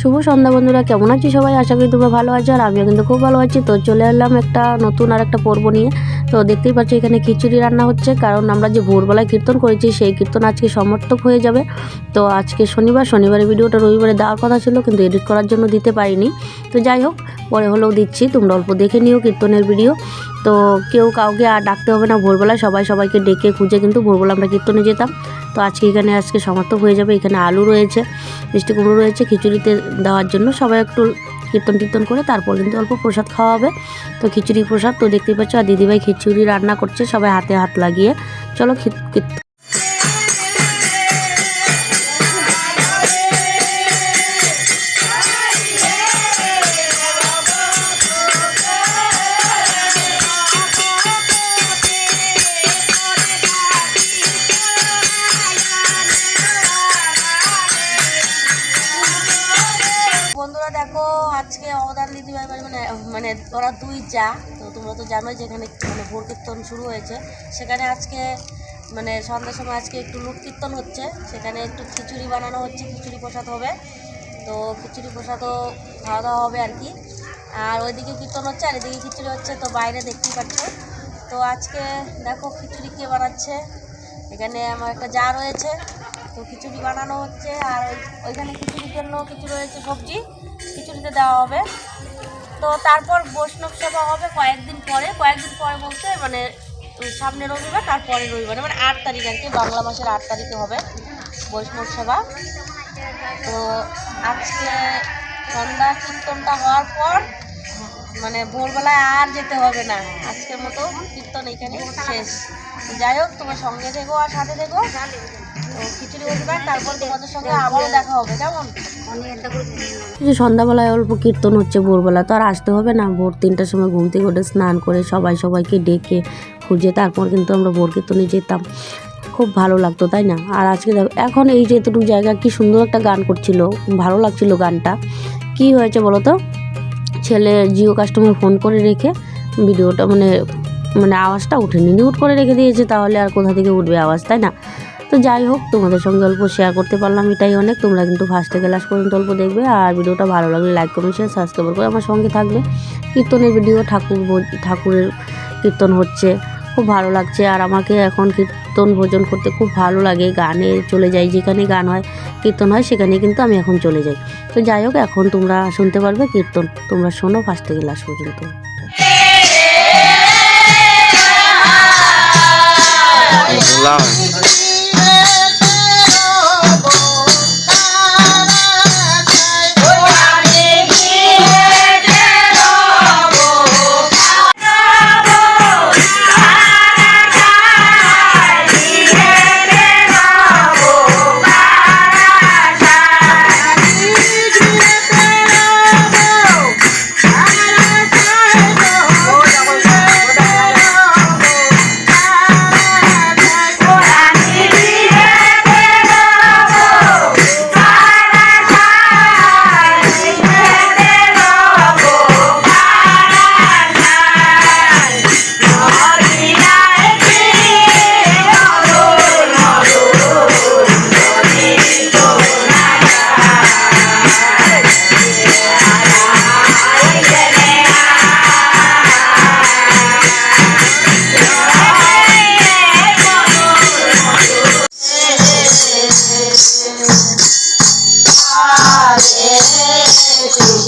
শুভ সন্ধ্যা বন্ধুরা, কেমন আছি সবাই? আশা করি তোমরা ভালো আছো আর আমিও কিন্তু খুব ভালো আছি। তো চলে এলাম একটা নতুন আর একটা পর্ব নিয়ে। তো দেখতেই পাচ্ছি এখানে খিচুড়ি রান্না হচ্ছে, কারণ আমরা যে ভোরবেলায় কীর্তন করেছি, সেই কীর্তন আজকে সমর্থক হয়ে যাবে। তো আজকে শনিবার, শনিবারের ভিডিওটা রবিবারে দেওয়ার কথা ছিল, কিন্তু এডিট করার জন্য দিতে পারিনি। তো যাই হোক, পরে হলেও দিচ্ছি, তোমরা অল্প দেখে নিও কীর্তনের ভিডিও। তো কেউ কাউকে আর ডাকতে হবে না, ভোরবেলায় সবাই সবাইকে ডেকে খুঁজে কিন্তু ভোরবেলা আমরা কীর্তনে যেতাম। তো আজকে এখানে আজকে সমাপ্ত হয়ে যাবে। এখানে আলু রয়েছে, মিষ্টি কুমড়ো রয়েছে, খিচুড়িতে দেওয়ার জন্য সবাই একটু কীর্তন টীর্তন করে তারপর কিন্তু অল্প প্রসাদ খাওয়া হবে। তো খিচুড়ি প্রসাদ তো দেখতেই পাচ্ছ, আর দিদিভাই খিচুড়ি রান্না করছে সবাই হাতে হাত লাগিয়ে। চলো দেখো, আজকে অবদান দিদিভাই বাড়ি মানে মানে ওরা দুই যা তো তোমরা তো জানোই যে এখানে মানে ভোর কীর্তন শুরু হয়েছে। সেখানে আজকে মানে সন্ধ্যার সময় আজকে একটু লোক কীর্তন হচ্ছে। সেখানে একটু খিচুড়ি বানানো হচ্ছে, খিচুড়ি প্রসাদ হবে। তো খিচুড়ি প্রসাদও খাওয়া দাওয়া হবে আর কি। আর ওইদিকে কীর্তন হচ্ছে, আর এদিকে খিচুড়ি হচ্ছে, তো বাইরে দেখতেই পাচ্ছ। তো আজকে দেখো খিচুড়ি কে বানাচ্ছে। এখানে আমার একটা যা রয়েছে, তো খিচুড়ি বানানো হচ্ছে। আর ওই- ওইখানে খিচুড়ির জন্য কিছু রয়েছে সবজি। খিচুড়িতে দেওয়া হবে। তো তারপর বৈষ্ণব সেবা হবে কয়েকদিন পরে। কয়েকদিন পরে বলতে মানে সামনে রবিবার, তারপরে রবিবার। মানে আট তারিখ আর কি, বাংলা মাসের আট তারিখে হবে বৈষ্ণব সেবা তো আজকে সন্ধ্যা কীর্তনটা হওয়ার পর মানে ভোরবেলায় আর যেতে হবে না। আজকের মতো কীর্তন এখানে শেষ। যাই হোক, তোমার সঙ্গে থেকো আর সাথে থেকো। যে সন্ধ্যাবেলায় অল্প কীর্তন হচ্ছে ভোরবেলা তো আর আসতে হবে না ভোর তিনটার সময় ঘুম থেকে উঠে স্নান করে সবাই সবাইকে ডেকে খুঁজে তারপর কিন্তু আমরা ভোর কীর্তনে যেতাম। খুব ভালো লাগতো তাই না? আর আজকে দেখো এখন এই যে এতটুকু জায়গা কি সুন্দর একটা গান করছিল ভালো লাগছিল গানটা। কি হয়েছে বলো তো? ছেলে জিও কাস্টমার ফোন করে রেখে ভিডিওটা মানে মানে আওয়াজটা উঠেনি মিউট করে রেখে দিয়েছে তাহলে আর কোথা থেকে উঠবে আওয়াজ তাই না? তো যাই হোক, তোমাদের সঙ্গে অল্প শেয়ার করতে পারলাম, এটাই অনেক। তোমরা কিন্তু ফার্স্ট থেকে লাস্ট পর্যন্ত অল্প দেখবে, আর ভিডিওটা ভালো লাগলে লাইক কমেন্ট শেয়ার সাবস্ক্রাইব করে আমার সঙ্গে থাকবে। কীর্তনের ভিডিও ঠাকুর ঠাকুরের কীর্তন হচ্ছে, খুব ভালো লাগছে। আর আমাকে এখন কীর্তন ভোজন করতে খুব ভালো লাগে, গানে চলে যাই, যেখানে গান হয়, কীর্তন হয়, সেখানে কিন্তু আমি এখন চলে যাই। তো যাই হোক, এখন তোমরা শুনতে পারবে কীর্তন। তোমরা শোনো ফার্স্ট থেকে লাস্ট পর্যন্ত।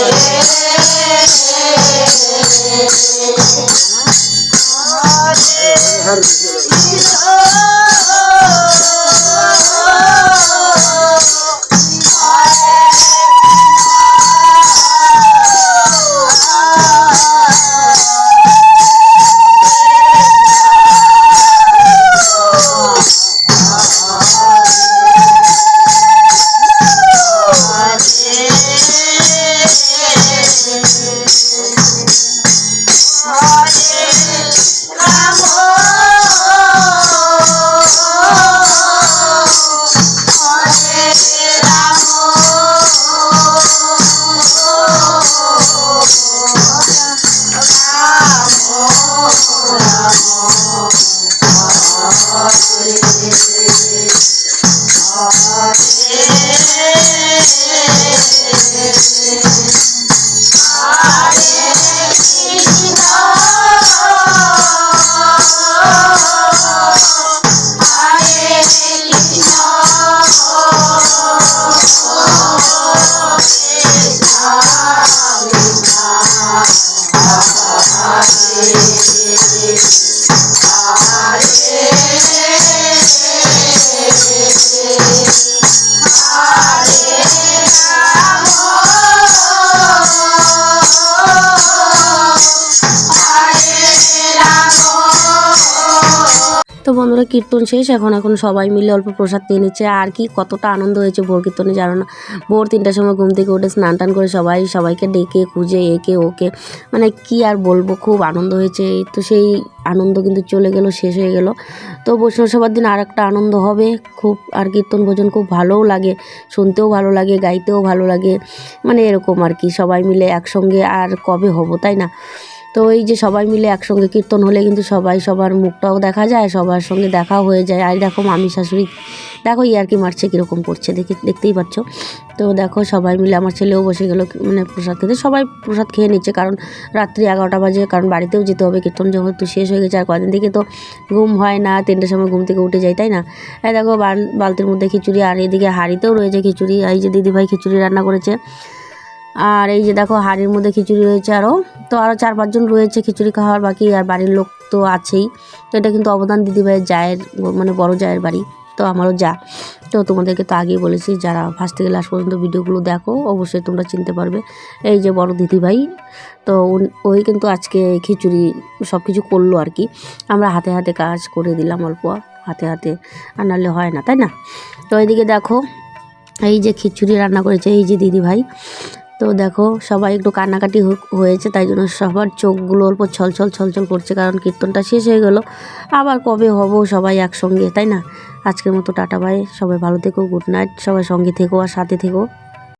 Deus. তো বন্ধুরা, কীর্তন শেষ। এখন এখন সবাই মিলে অল্প প্রসাদ নিয়ে নিচ্ছে। আর কি, কতটা আনন্দ হয়েছে ভোর কীর্তনে, জানো না? ভোর তিনটার সময় ঘুম থেকে উঠে স্নান টান করে সবাই, সবাইকে ডেকে, খুঁজে, একে, ওকে। মানে কি আর বলব, খুব আনন্দ হয়েছে। তো সেই আনন্দ কিন্তু চলে গেল, শেষ হয়ে গেল। তো বৈষ্ণব সবার দিন আর একটা আনন্দ হবে। খুব, আর কীর্তন ভোজন খুব ভালোও লাগে, শুনতেও ভালো লাগে, গাইতেও ভালো লাগে। মানে এরকম আর কি, সবাই মিলে একসঙ্গে। আর কবে হব, তাই না? তো এই যে সবাই মিলে একসঙ্গে কীর্তন হলে কিন্তু সবাই সবার মুখটাও দেখা যায়, সবার সঙ্গে দেখাও হয়ে যায়। আর দেখো মামি শাশুড়ি, দেখো ইয়ার কি মারছে, কীরকম করছে, দেখে, দেখতেই পাচ্ছ। তো দেখো সবাই মিলে আমার ছেলেও বসে গেলো মানে প্রসাদ খেতে। সবাই প্রসাদ খেয়ে নিচ্ছে, কারণ রাত্রি এগারোটা বাজে, কারণ বাড়িতেও যেতে হবে। কীর্তন যেহেতু শেষ হয়ে গেছে, আর কদিন থেকে তো ঘুম হয় না, তিনটের সময় ঘুম থেকে উঠে যায় তাই না? এই দেখো বাল- বালতির মধ্যে খিচুড়ি, আর এদিকে হাঁড়িতেও রয়েছে খিচুড়ি। এই যে দিদিভাই খিচুড়ি রান্না করেছে। আর এই যে দেখো, হাঁড়ির মধ্যে খিচুড়ি রয়েছে আরও তো আরও চার পাঁচজন রয়েছে খিচুড়ি খাওয়ার, বাকি আর বাড়ির লোক তো আছেই। তো এটা কিন্তু অবদান দিদিভাইয়ের জায়ের মানে বড় জায়ের বাড়ি। তো আমারও যা। তো তোমাদেরকে তো আগেই বলেছি, যারা ফার্স্ট থেকে লাস্ট পর্যন্ত ভিডিওগুলো দেখো, অবশ্যই তোমরা চিনতে পারবে। এই যে বড় দিদিভাই তো ওই কিন্তু আজকে খিচুড়ি সব কিছু করল আর কি। আমরা হাতে হাতে কাজ করে দিলাম অল্প, হাতে হাতে। আর নাহলে হয় না, তাই না? তো এইদিকে দেখো, এই যে খিচুড়ি রান্না করেছে এই যে দিদিভাই তো দেখো, সবাই একটু কান্নাকাটি হয়েছে, তাই জন্য সবার চোখগুলো অল্প ছলছল ছলছল করছে, কারণ কীর্তনটা শেষ হয়ে গেল। আবার কবে হব সবাই একসঙ্গে, তাই না? আজকের মতো টাটা ভাই সবাই ভালো থেকো গুড নাইট সবাই সঙ্গে থেকো আর সাথে থেকো।